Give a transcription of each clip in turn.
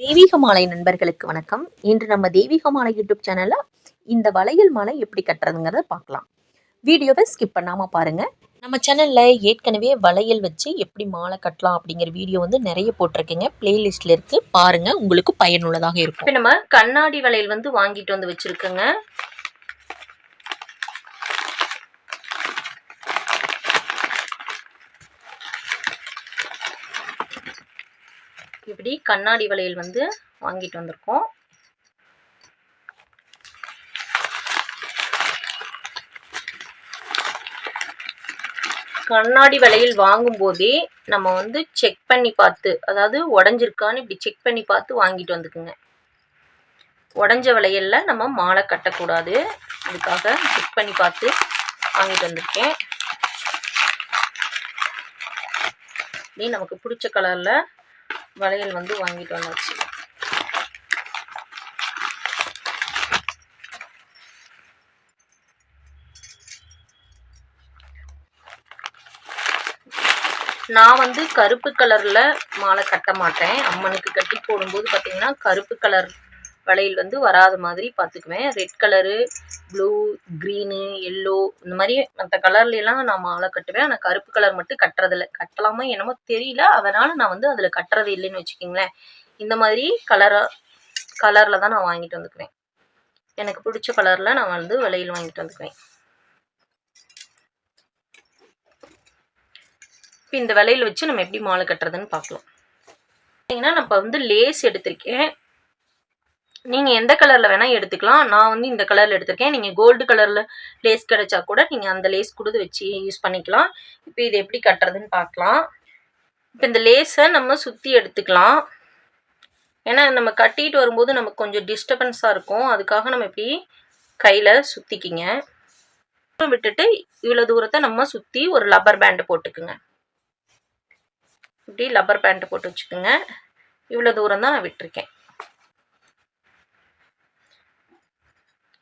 தெய்வீக மாலை நண்பர்களுக்கு வணக்கம். இன்று நம்ம தெய்வீக மாலை யூடியூப் சேனல்ல இந்த வளையல் மாலை எப்படி கட்டுறதுங்கிறத பார்க்கலாம். வீடியோவை ஸ்கிப் பண்ணாம பாருங்க. நம்ம சேனல்ல ஏற்கனவே வளையல் வச்சு எப்படி மாலை கட்டலாம் அப்படிங்கிற வீடியோ வந்து நிறைய போட்டிருக்கீங்க. பிளேலிஸ்ட்ல இருக்கு. பாருங்க உங்களுக்கு பயனுள்ளதாக இருக்கும். இப்போ நம்ம கண்ணாடி வளையல் வந்து வாங்கிட்டு வந்து வச்சிருக்கோங்க. இப்படி கண்ணாடி வளையல் வந்து வாங்கிட்டு வந்திருக்கோம். கண்ணாடி வளையல் வாங்கும்போதே நம்ம வந்து செக் பண்ணி பார்த்து அதாவது உடஞ்சிருக்கான்னு இப்படி செக் பண்ணி பார்த்து வாங்கிட்டு வந்துக்குங்க. உடஞ்ச வளையல்ல நம்ம மாலை கட்டக்கூடாது. அதுக்காக செக் பண்ணி பார்த்து வாங்கிட்டு வந்திருக்கேன். இப்படி நமக்கு பிடிச்ச கலரில் வளையல் வந்து வாங்கிட்டு வந்தாச்சு. நான் வந்து கருப்பு கலரில் மாலை கட்ட மாட்டேன். அம்மனுக்கு கட்டி போடும்போது பார்த்தீங்கன்னா கருப்பு கலர் வளையல் வந்து வராத மாதிரி பார்த்துக்குவேன். Red colour blue green yellow இந்த மாதிரி மற்ற கலர்லாம் நான் மாலை கட்டுவேன். ஆனால் கருப்பு கலர் மட்டும் கட்டுறதில்ல. கட்டலாமா என்னமோ தெரியல. அதனால் நான் வந்து அதில் கட்டுறது இல்லைன்னு வச்சுக்கிங்களேன். இந்த மாதிரி கலராக கலரில் தான் நான் வாங்கிட்டு வந்துக்குவேன். எனக்கு பிடிச்ச கலரில் நான் வந்து வளையல் வாங்கிட்டு வந்துக்குவேன். இப்போ இந்த வளையல் வச்சு நம்ம எப்படி மாலை கட்டுறதுன்னு பார்க்கலாம். பார்த்தீங்கன்னா நான் இப்போ வந்து லேஸ் எடுத்திருக்கேன். நீங்கள் எந்த கலரில் வேணால் எடுத்துக்கலாம். நான் வந்து இந்த கலரில் எடுத்திருக்கேன். நீங்கள் கோல்டு கலரில் லேஸ் கிடைச்சா கூட நீங்கள் அந்த லேஸ் கொடுத்து வச்சு யூஸ் பண்ணிக்கலாம். இப்போ இது எப்படி கட்டுறதுன்னு பார்க்கலாம். இப்போ இந்த லேஸை நம்ம சுற்றி எடுத்துக்கலாம். ஏன்னா நம்ம கட்டிட்டு வரும்போது நமக்கு கொஞ்சம் டிஸ்டர்பன்ஸாக இருக்கும். அதுக்காக நம்ம இப்படி கையில் சுற்றிக்கிங்க விட்டுட்டு இவ்வளோ தூரத்தை நம்ம சுற்றி ஒரு லப்பர் பேண்டு போட்டுக்குங்க. இப்படி லப்பர் பேண்ட் போட்டு வச்சுக்கோங்க. இவ்வளோ தூரம் தான் நான் விட்டுருக்கேன்.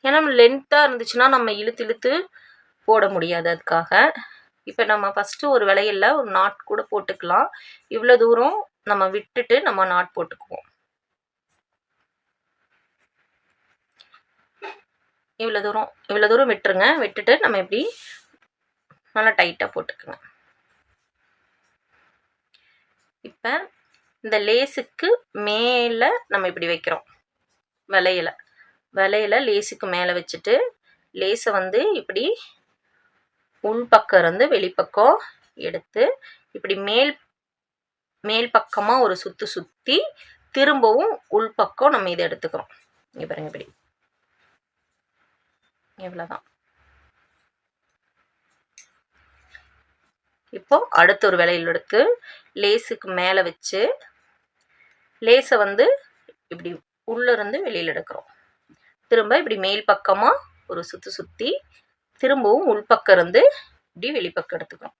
ஏன்னா லென்த்தாக இருந்துச்சுன்னா நம்ம இழுத்து இழுத்து போட முடியாது அதுக்காக. இப்போ நம்ம ஃபஸ்ட்டு ஒரு விலையில் ஒரு நாட் கூட போட்டுக்கலாம். இவ்வளோ தூரம் நம்ம விட்டுட்டு நம்ம நாட் போட்டுக்குவோம். இவ்வளோ தூரம் இவ்வளோ தூரம் விட்டுருங்க. விட்டுட்டு நம்ம இப்படி நல்லா டைட்டாக போட்டுக்குங்க. இப்போ இந்த லேஸுக்கு மேலே நம்ம இப்படி வைக்கிறோம். விலையில. விலையில லேஸுக்கு மேலே வச்சுட்டு லேஸை வந்து இப்படி உள்பக்கம் இருந்து வெளிப்பக்கம் எடுத்து இப்படி மேல் மேல் பக்கமாக ஒரு சுற்று சுற்றி திரும்பவும் உள்பக்கம் நம்ம இதை எடுத்துக்கிறோம். இங்கே பாருங்க இப்படி. இவ்வளோதான் இப்போ அடுத்த ஒரு விலையில் எடுத்து லேஸுக்கு மேலே வச்சு லேஸை வந்து இப்படி உள்ளேருந்து வெளியில் எடுக்கிறோம். திரும்ப இப்படி மேல் பக்கமாக ஒரு சுற்றி சுற்றி திரும்பவும் உள்பக்கம் இருந்து இப்படி வெளிப்பக்கம் எடுத்துக்கணும்.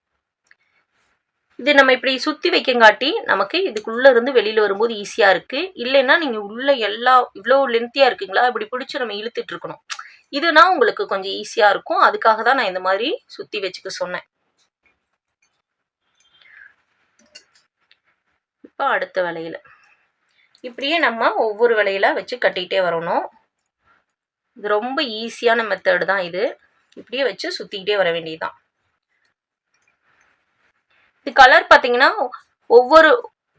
இது நம்ம இப்படி சுற்றி வைக்கங்காட்டி நமக்கு இதுக்குள்ளே இருந்து வெளியில் வரும்போது ஈஸியாக இருக்குது இல்லைன்னா நீங்கள் உள்ள எல்லா இவ்வளோ லென்த்தியாக இருக்குங்களா? இப்படி பிடிச்சி நம்ம இழுத்துட்டு இருக்கணும். இதுனா உங்களுக்கு கொஞ்சம் ஈஸியாக இருக்கும். அதுக்காக தான் நான் இந்த மாதிரி சுற்றி வச்சுக்க சொன்னேன். இப்போ அடுத்த வலையில். இப்படியே நம்ம ஒவ்வொரு வலையில வச்சு கட்டிகிட்டே வரணும். இது ரொம்ப ஈஸியான மெத்தடு தான் இது. இப்படியே வச்சு சுற்றிக்கிட்டே வர வேண்டியதுதான். இது கலர் பார்த்தீங்கன்னா ஒவ்வொரு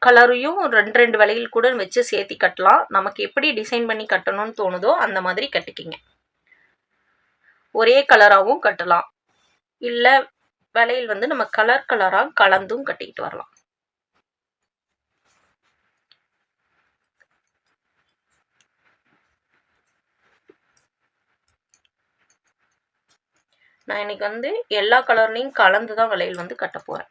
கலரையும் ரெண்டு ரெண்டு விலையில் கூட வச்சு சேர்த்தி கட்டலாம். நமக்கு எப்படி டிசைன் பண்ணி கட்டணும்னு தோணுதோ அந்த மாதிரி கட்டிக்கிங்க. ஒரே கலராகவும் கட்டலாம். இல்லை வலையில் வந்து நம்ம கலர் கலராக கலந்தும் கட்டிக்கிட்டு வரலாம். நான் இன்னைக்கு வந்து எல்லா கலர்லேயும் கலந்து தான் வளையல் வந்து கட்ட போகிறேன்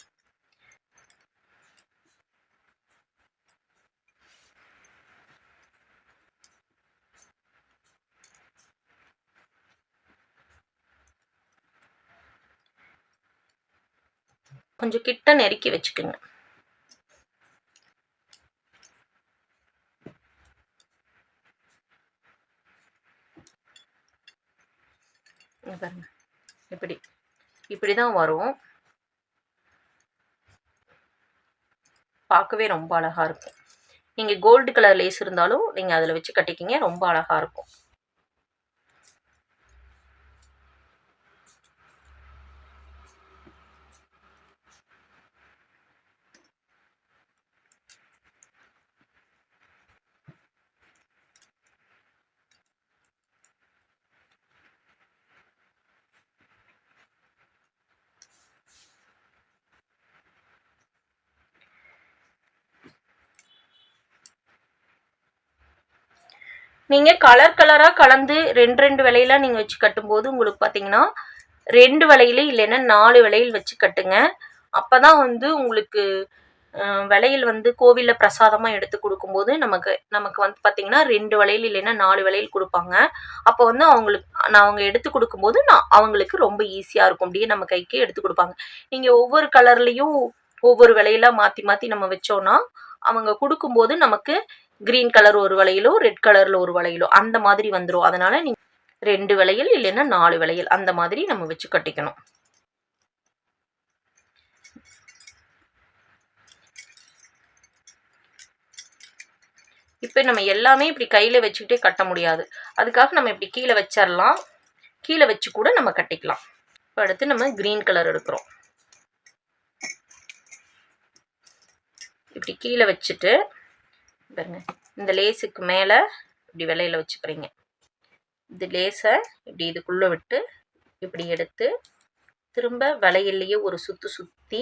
கொஞ்சம் கிட்ட நெருக்கி வச்சுக்கோங்க. பாருங்க. இப்படி. இப்படி தான் வரும். பார்க்கவே ரொம்ப அழகாக இருக்கும். நீங்கள் கோல்டு கலர் லேஸ் இருந்தாலும் நீங்கள் அதில் வச்சு கட்டிக்கிங்க ரொம்ப அழகாக இருக்கும். நீங்கள் கலர் கலராக கலந்து ரெண்டு ரெண்டு விலையில நீங்கள் வச்சு கட்டும்போது உங்களுக்கு பார்த்தீங்கன்னா ரெண்டு விலையில இல்லைன்னா நாலு விலையில் வச்சு கட்டுங்க. அப்போ தான் வந்து உங்களுக்கு அஹ், விலையில் வந்து கோவிலில் பிரசாதமாக எடுத்து கொடுக்கும்போது நமக்கு நமக்கு வந்து பார்த்தீங்கன்னா ரெண்டு வளையல் இல்லைன்னா நாலு வளையல் கொடுப்பாங்க. அப்போ வந்து அவங்களுக்கு நான் அவங்க எடுத்து கொடுக்கும்போது நான் அவங்களுக்கு ரொம்ப ஈஸியாக இருக்கும். அப்படியே நம்ம கைக்கு எடுத்து கொடுப்பாங்க. நீங்கள் ஒவ்வொரு கலர்லேயும் ஒவ்வொரு விலையில மாற்றி மாற்றி நம்ம வச்சோன்னா அவங்க கொடுக்கும்போது நமக்கு கிரீன் கலர் ஒரு வளையலோ ரெட் கலரில் ஒரு வளையலோ அந்த மாதிரி வந்துடும் அதனால் நீ ரெண்டு வளையல் இல்லைன்னா நாலு வளையல் அந்த மாதிரி நம்ம வச்சு கட்டிக்கணும். இப்போ நம்ம எல்லாமே இப்படி கையில் வச்சுக்கிட்டே கட்ட முடியாது. அதுக்காக நம்ம இப்படி கீழே வச்சிடலாம் கீழே வச்சு கூட நம்ம கட்டிக்கலாம். இப்போ அடுத்து நம்ம க்ரீன் கலர் எடுக்கிறோம். இப்படி கீழே வச்சுட்டு பாருங்க. இந்த லேஸுக்கு மேலே இப்படி விலையில வச்சுக்கிறீங்க. இந்த லேஸை இப்படி இதுக்குள்ளே விட்டு இப்படி எடுத்து திரும்ப வளையல்லையே ஒரு சுற்று சுற்றி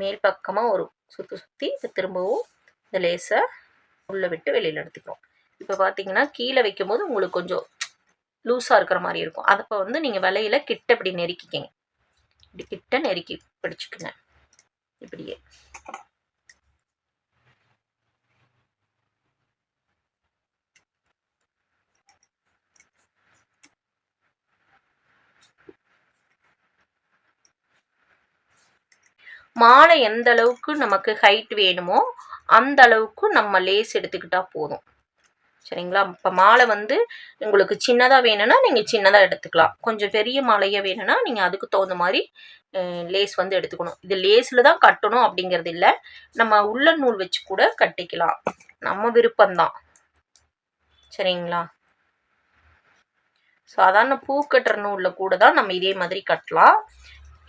மேல் பக்கமாக ஒரு சுற்று சுற்றி இப்போ திரும்பவும் இந்த லேஸை உள்ளே விட்டு வெளியில் எடுத்துக்கிறோம். இப்போ பார்த்தீங்கன்னா கீழே வைக்கும்போது உங்களுக்கு கொஞ்சம் லூஸாக இருக்கிற மாதிரி இருக்கும். அதப்போ வந்து நீங்கள் வலையில் கிட்ட இப்படி நெருக்கிக்கிங்க. இப்படி கிட்ட நெருக்கி பிடிச்சிக்கோங்க. இப்படியே. மாலை எந்த அளவுக்கு நமக்கு ஹைட் வேணுமோ அந்த அளவுக்கு நம்ம லேஸ் எடுத்துக்கிட்டா போதும். சரிங்களா? இப்போ மாலை வந்து உங்களுக்கு சின்னதாக வேணும்னா நீங்கள் சின்னதாக எடுத்துக்கலாம். கொஞ்சம் பெரிய மாலையாக வேணும்னா நீங்கள் அதுக்கு தகுந்த மாதிரி லேஸ் வந்து எடுத்துக்கணும். இது லேஸில் தான் கட்டணும் அப்படிங்கிறது இல்லை. நம்ம உள்ள நூல் வச்சு கூட கட்டிக்கலாம். நம்ம விருப்பம்தான். சரிங்களா? சாதாரண பூ கட்டுற நூலில் கூட தான் நம்ம இதே மாதிரி கட்டலாம்.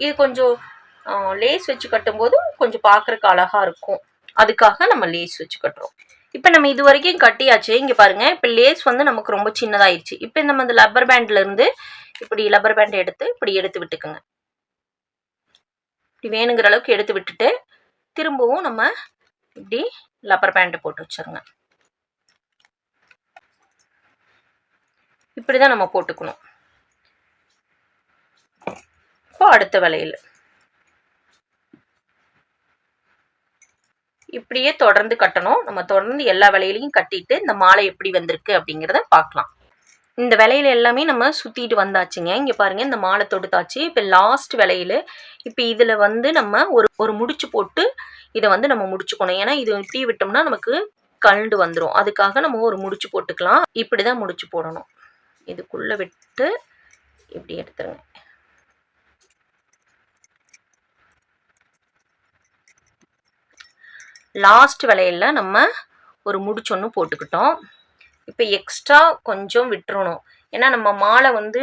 இது கொஞ்சம் லேஸ் வச்சு கட்டும்போது கொஞ்சம் பார்க்குறக்கு அழகாக இருக்கும். அதுக்காக நம்ம லேஸ் வச்சு கட்டுறோம். இப்போ நம்ம இது வரைக்கும் கட்டியாச்சு. இங்கே பாருங்கள் இப்போ லேஸ் வந்து நமக்கு ரொம்ப சின்னதாகிடுச்சு இப்போ நம்ம இந்த லப்பர் பேண்ட்லேருந்து இப்படி லப்பர் பேண்ட் எடுத்து இப்படி எடுத்து விட்டுக்குங்க. இப்படி வேணுங்கிற அளவுக்கு எடுத்து விட்டுட்டு திரும்பவும் நம்ம இப்படி லப்பர் பேண்டை போட்டு வச்சிருங்க. இப்படி தான் நம்ம போட்டுக்கணும். இப்போ அடுத்த வளையல் இப்படியே தொடர்ந்து கட்டணும். நம்ம தொடர்ந்து எல்லா விலையிலையும் கட்டிட்டு இந்த மாலை எப்படி வந்திருக்கு அப்படிங்கிறத பார்க்கலாம். இந்த விலையில எல்லாமே நம்ம சுற்றிட்டு வந்தாச்சுங்க. இங்கே பாருங்க இந்த மாலை தொடுத்தாச்சு. இப்போ லாஸ்ட் விலையில இப்போ இதில் வந்து நம்ம ஒரு ஒரு முடிச்சு போட்டு இதை வந்து நம்ம முடிச்சுக்கணும். ஏன்னா இது தீ விட்டோம்னா நமக்கு கழண்டு வந்துடும் அதுக்காக நம்ம ஒரு முடிச்சு போட்டுக்கலாம். இப்படி தான் முடிச்சு போடணும். இதுக்குள்ளே விட்டு இப்படி எடுத்துருங்க. லாஸ்ட் வளையலில் நம்ம ஒரு முடிச்சொன்று போட்டுக்கிட்டோம். இப்போ எக்ஸ்ட்ரா கொஞ்சம் விட்டுறணும். ஏன்னா நம்ம மாலை வந்து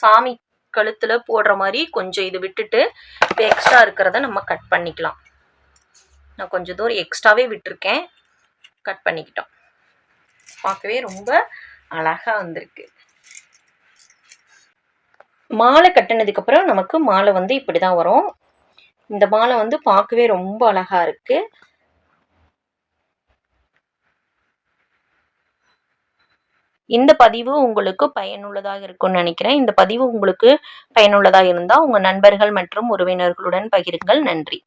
சாமி கழுத்தில் போடுற மாதிரி கொஞ்சம் இது விட்டுட்டு இப்போ எக்ஸ்ட்ரா இருக்கிறத நம்ம கட் பண்ணிக்கலாம். நான் கொஞ்சம் தூரம் எக்ஸ்ட்ராவே விட்டுருக்கேன். கட் பண்ணிக்கிட்டோம். பார்க்கவே ரொம்ப அழகாக வந்திருக்கு. மாலை கட்டினதுக்கப்புறம் நமக்கு மாலை வந்து இப்படி தான் வரும். இந்த மாலை வந்து பார்க்கவே ரொம்ப அழகா இருக்கு. இந்த பதிவு உங்களுக்கு பயனுள்ளதாக இருக்கும்னு நினைக்கிறேன். இந்த பதிவு உங்களுக்கு பயனுள்ளதாக இருந்தால் உங்கள் நண்பர்கள் மற்றும் உறவினர்களுடன் பகிருங்கள். நன்றி.